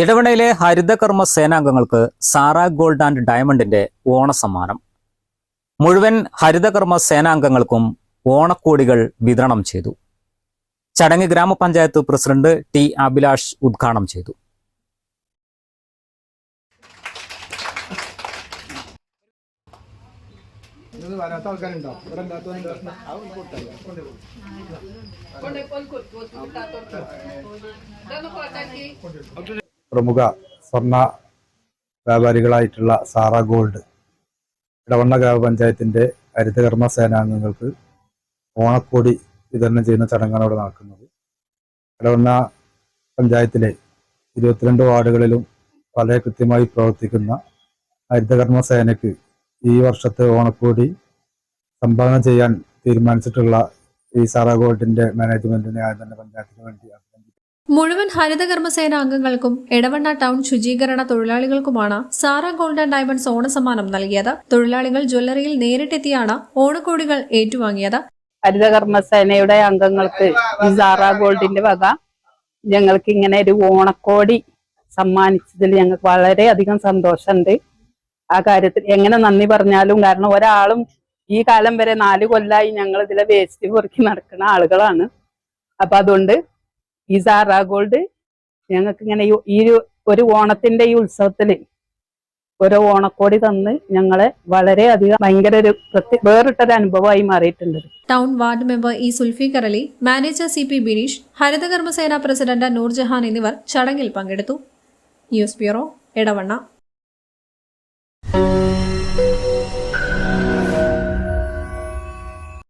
ഇടവണയിലെ ഹരിതകർമ്മ സേനാംഗങ്ങൾക്ക് Sara gold and ഡയമണ്ടിന്റെ ഓണസമ്മാനം. മുഴുവൻ ഹരിതകർമ്മ സേനാംഗങ്ങൾക്കും ഓണക്കോടികൾ വിതരണം ചെയ്തു. ചടങ്ങ് ഗ്രാമപഞ്ചായത്ത് പ്രസിഡന്റ് ടി അഭിലാഷ് ഉദ്ഘാടനം ചെയ്തു. വരാത്ത ആൾക്കാരുണ്ടോ? ഇവിടെ ഇല്ലാത്തവരുണ്ടോ പ്രമുഖ സ്വർണ വ്യാപാരികളായിട്ടുള്ള സാറ ഗോൾഡ് ഇടവണ്ണ ഗ്രാമപഞ്ചായത്തിന്റെ ഹരിതകർമ്മ സേനാംഗങ്ങൾക്ക് ഓണക്കോടി വിതരണം ചെയ്യുന്ന ചടങ്ങാണ് ഇവിടെ നടക്കുന്നത്. ഇടവണ്ണ പഞ്ചായത്തിലെ ഇരുപത്തിരണ്ട് വാർഡുകളിലും വളരെ കൃത്യമായി പ്രവർത്തിക്കുന്ന ഹരിതകർമ്മ സേനയ്ക്ക് ഈ വർഷത്തെ ഓണക്കോടി സംഭാവന ചെയ്യാൻ തീരുമാനിച്ചിട്ടുള്ള ഈ സാറ ഗോൾഡിന്റെ മാനേജ്മെന്റിനെ ആദ്യം തന്നെ പഞ്ചായത്തിന് വേണ്ടി മുഴുവൻ ഹരിതകർമ്മസേന അംഗങ്ങൾക്കും എടവണ്ണ ടൗൺ ശുചീകരണ തൊഴിലാളികൾക്കുമാണ് സാറ ഗോൾഡ് ആൻഡ് ഡയമണ്ട്സ് ഓണസമ്മാനം നൽകിയത്. തൊഴിലാളികൾ ജ്വല്ലറിയിൽ നേരിട്ടെത്തിയാണ് ഓണക്കോടികൾ ഏറ്റുവാങ്ങിയത്. ഹരിതകർമ്മസേനയുടെ അംഗങ്ങൾക്ക് ഈ സാറ ഗോൾഡിന്റെ വക ഞങ്ങൾക്ക് ഇങ്ങനെ ഒരു ഓണക്കോടി സമ്മാനിച്ചതിൽ ഞങ്ങൾക്ക് വളരെയധികം സന്തോഷമുണ്ട്. ആ കാര്യത്തിൽ എങ്ങനെ നന്ദി പറഞ്ഞാലും കാരണം ഒരാളും ഈ കാലം വരെ നാല് കൊല്ലായി ഞങ്ങൾ ഇതിലെ വേസ്റ്റ് പൊറുക്കി നടക്കുന്ന ആളുകളാണ്. അപ്പൊ അതുകൊണ്ട് ഈ സാറാ ഗോൾഡ് ഞങ്ങൾക്ക് ഇങ്ങനെ ഈ- ഒരു- ഒരു ഓണത്തിന്റെ ഈ ഉത്സവത്തിന് ഓരോ ഓണക്കോടി തന്ന് ഞങ്ങളെ വളരെയധികം ഭയങ്കര ഒരു വേറിട്ടൊരു അനുഭവമായി മാറിയിട്ടുണ്ട്. Town ward member E Sulfikar Ali manager C P Bineesh Harithakarmasena president Noorjahan എന്നിവർ ചടങ്ങിൽ പങ്കെടുത്തു. News bureau Edavanna.